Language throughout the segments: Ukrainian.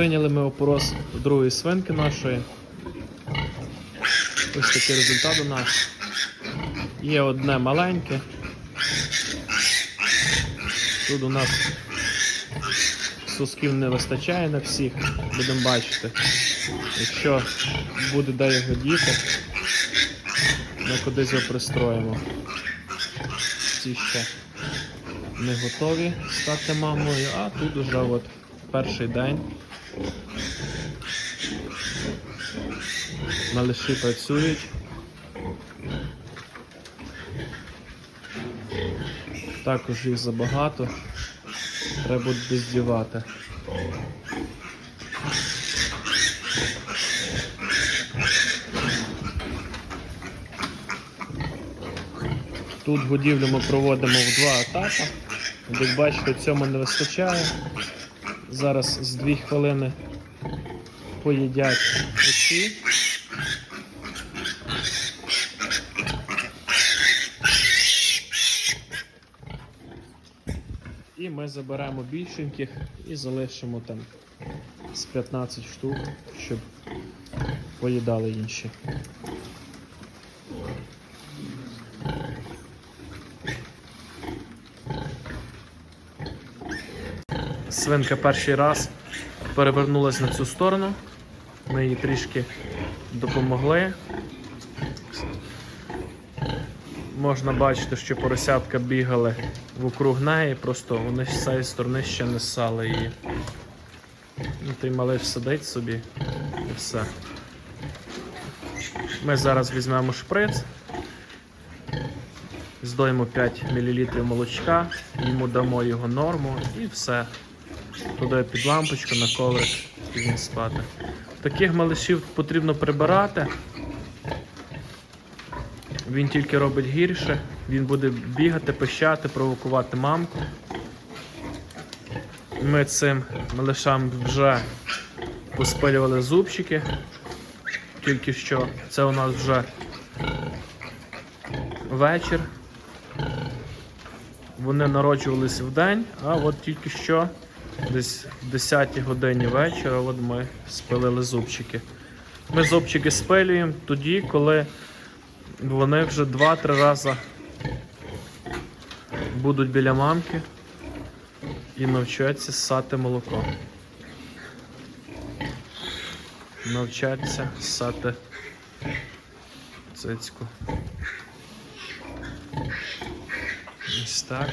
Прийняли ми опорос другої свинки нашої. Ось такий результат у нас. Є одне маленьке. Тут у нас сосків не вистачає на всіх, будемо бачити. Якщо буде де його діти, ми кудись його пристроїмо. Ці ще не готові стати мамою, а тут уже от перший день. Малиші працюють. Також їх забагато. Треба буде здівати. Тут будівлю ми проводимо в два етапи. Як бачите, цьому не вистачає. Зараз з 2 хвилини поїдять оці. І ми заберемо більшеньких і залишимо там з 15 штук, щоб поїдали інші. Свинка перший раз перевернулась на цю сторону. Ми їй трішки допомогли. Можна бачити, що поросятка бігали вокруг неї, просто вони з цієї сторони ще не ссали її. Ну, той малиш сидить собі і все. Ми зараз візьмемо шприц, здоїмо 5 мл молочка, йому дамо його норму і все. Туди під лампочку на коврик і він спати. Таких малишів потрібно прибирати. Він тільки робить гірше, він буде бігати, пищати, провокувати мамку. Ми цим малишам вже поспилювали зубчики. Тільки що це у нас вже вечір. Вони народжувалися в день, а от тільки що, десь в 10 годині вечора, от ми спилили зубчики. Ми зубчики спилюємо тоді, коли вони вже 2-3 рази будуть біля мамки і навчаться ссати молоко. Навчаться ссати цицьку. Ось так.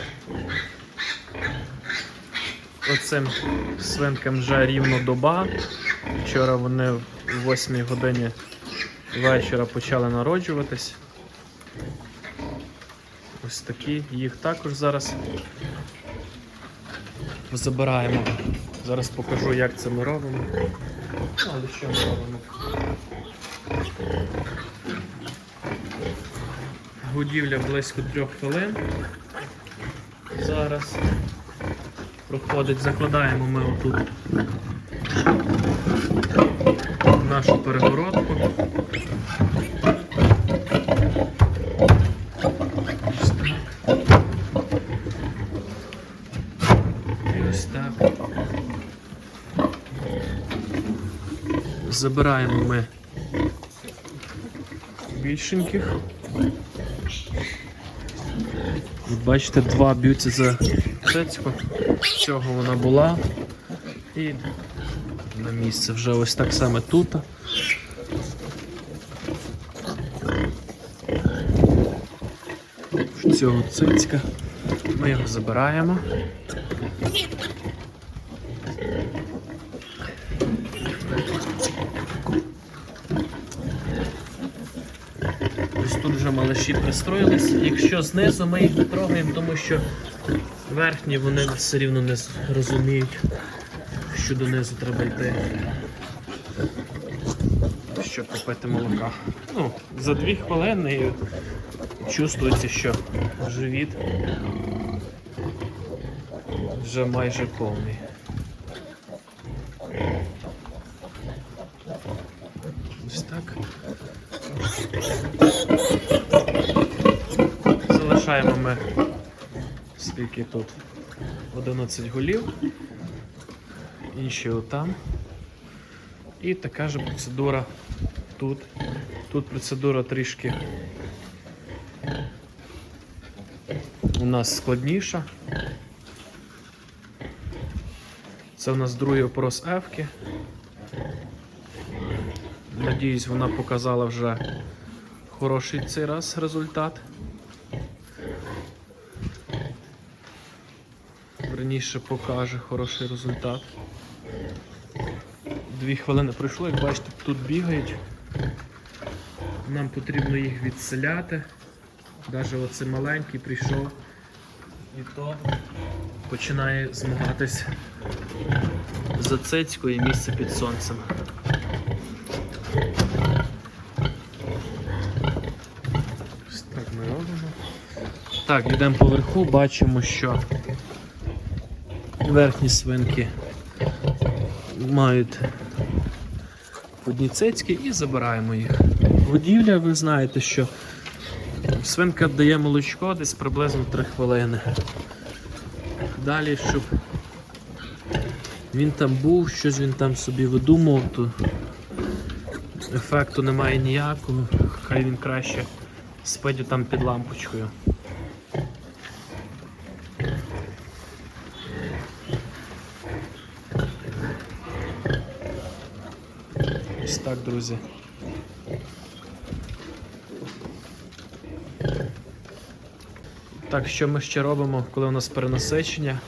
Оцим свинкам вже рівно доба. Вчора вони в 8 годині вечора почали народжуватись. Ось такі. Їх також зараз забираємо. Зараз покажу, як це ми робимо. Але що ми робимо? Годівля близько трьох хвилин. Зараз проходить, закладаємо ми отут нашу перегородку. І ось так. Забираємо ми більшеньких. Бачите, два б'ються за цецьку. Цього вона була. І на місце вже ось так саме тут. Цього цицька. Ми його забираємо. Ось тут вже малиші пристроїлись. Якщо знизу ми їх не трогаємо, тому що верхні вони все рівно не розуміють, що донизу треба йти. Щоб попити молока. Ну, за дві хвилини чувствується, що живіт вже майже повний. Ось так. Залишаємо ми скільки тут 11 голів. Інші отам. І така ж процедура тут. Тут процедура трішки у нас складніша. Це у нас другий опрос F-ки. Надіюсь, вона показала вже хороший цей раз результат. Верніше покаже хороший результат. Дві хвилини пройшло, як бачите, тут бігають. Нам потрібно їх відселяти. Навіть оцей маленький прийшов і то починає змагатись за цицькою місце під сонцем. Ось Так ми робимо. Так, йдемо поверху, бачимо, що верхні свинки мають одні цицьки і забираємо їх. Годівля, ви знаєте, що свинка дає молочко десь приблизно 3 хвилини. Далі, щоб він там був, щось він там собі видумав, то ефекту немає ніякого, хай він краще спить там під лампочкою. Ось так, друзі. Так, що ми ще робимо, коли у нас перенасичення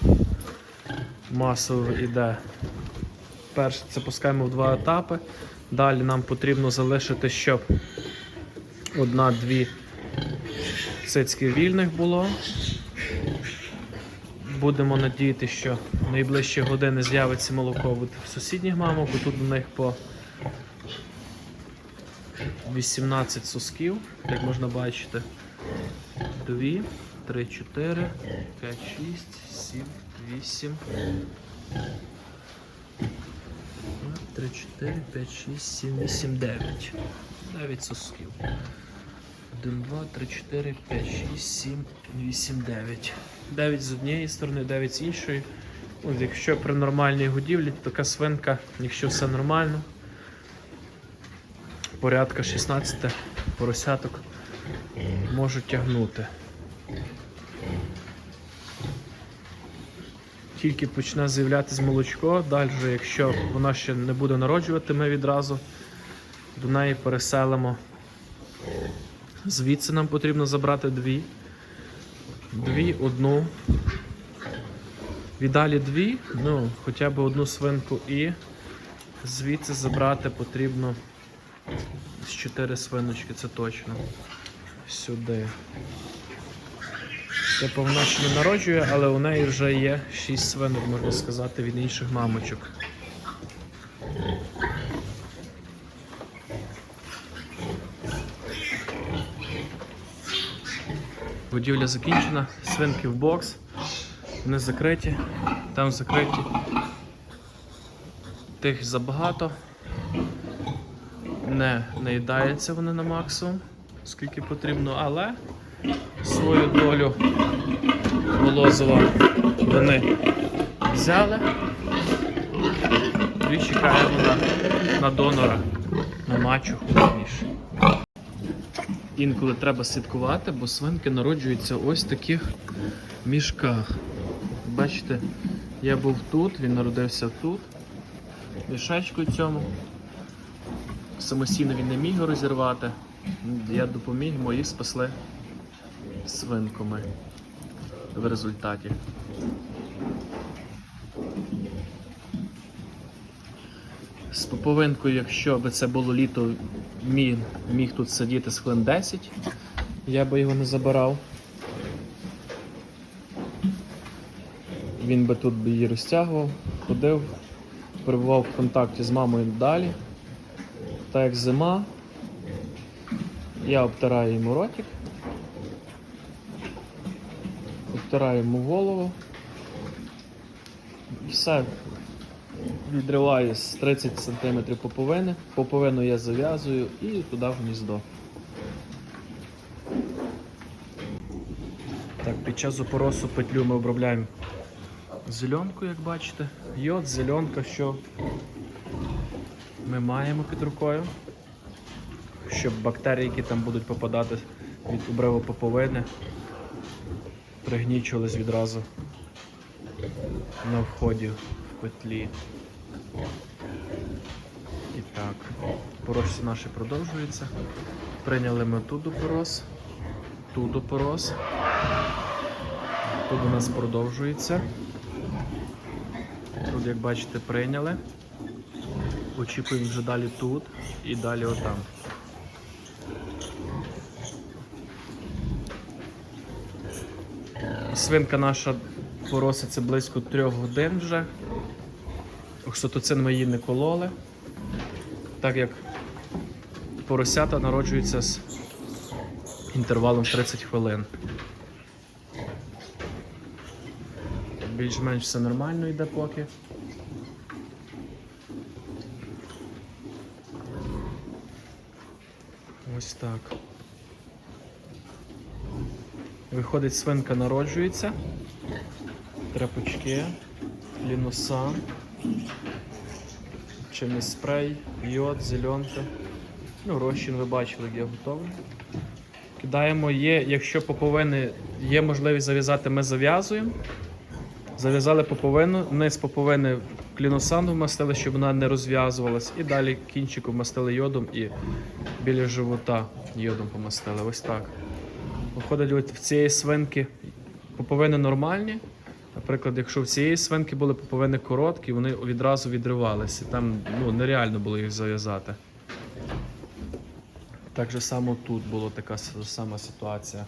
масово йде? Перше це пускаємо в два етапи. Далі нам потрібно залишити, щоб одна-дві цицьки вільних було. Будемо надіяти, що в найближчі години з'явиться молоко від сусідніх мамок, бо тут у них по 18 сосків, як можна бачити. 2, 3, 4, 5, 6, 7, 8. 3, 4, 5, 6, 7, 8, 9. 9 сосків. 1, 2, 3, 4, 5, 6, 7, 8, 9. 9 з однієї сторони, 9 з іншої. От якщо при нормальній годівлі, така свинка, якщо все нормально, порядка 16 поросяток можуть тягнути. Тільки почне з'являтися молочко, далі, якщо вона ще не буде народжувати, ми відразу до неї переселимо. Звідси нам потрібно забрати дві. Дві, одну. Віддалі дві, ну, хоча б одну свинку і звідси забрати потрібно з чотири свиночки, це точно. Сюди. Типу вона ще не народжує, але у неї вже є 6 свинок, можна сказати, від інших мамочок. Будівля закінчена, свинки в бокс, вони закриті, там закриті. Тих забагато. Не наїдаються вони на максимум, скільки потрібно, але свою долю Волозова вони взяли і чекаємо на, на донора, на мачуху точніше. Інколи треба слідкувати, бо свинки народжуються ось в таких мішках. Бачите, я був тут, він народився тут, мішечку цьому. Самостійно він не міг розірвати. Я допоміг, мої спасли свинками в результаті. З поповинкою, якщо б це було літо, міг, міг тут сидіти з хвилин 10, я би його не забирав. Він би тут би її розтягував, ходив, перебував в контакті з мамою далі. Так як зима, я обтираю йому ротик, обтираю йому голову. І все. Відриваю з 30 см поповини. Поповину я зав'язую і туди в гніздо. Так, під час опоросу петлю ми обробляємо зеленку, як бачите. Йод, зеленка, що ми маємо під рукою, щоб бактерії, які там будуть попадати від убревопоповини, пригнічувались відразу на вході в петлі. І так, поросі наші продовжуються. Прийняли ми тут опорос, тут опорос. Тут у нас продовжується. Тут, як бачите, прийняли. Очікуємо вже далі тут і далі отам. Свинка наша пороситься близько трьох годин вже. Окситоцин ми її не кололи, так як поросята народжуються з інтервалом 30 хвилин. Більш-менш все нормально йде поки. Ось так. Виходить, свинка народжується. Тряпочки, ліносан, чимось спрей, йод, зеленка. Ну, розчин ви бачили, як я готовий. Кидаємо є, якщо поповини є можливість зав'язати, ми зав'язуємо. Зав'язали поповину, низ поповини кліносану вмастили, щоб вона не розв'язувалась. І далі кінчиком вмастили йодом і біля живота йодом помастили. Ось так. Виходить, от в цієї свинки поповини нормальні. Наприклад, якщо в цієї свинки були поповини короткі, вони відразу відривалися. Там ну, нереально було їх зав'язати. Так же само тут була така сама ситуація.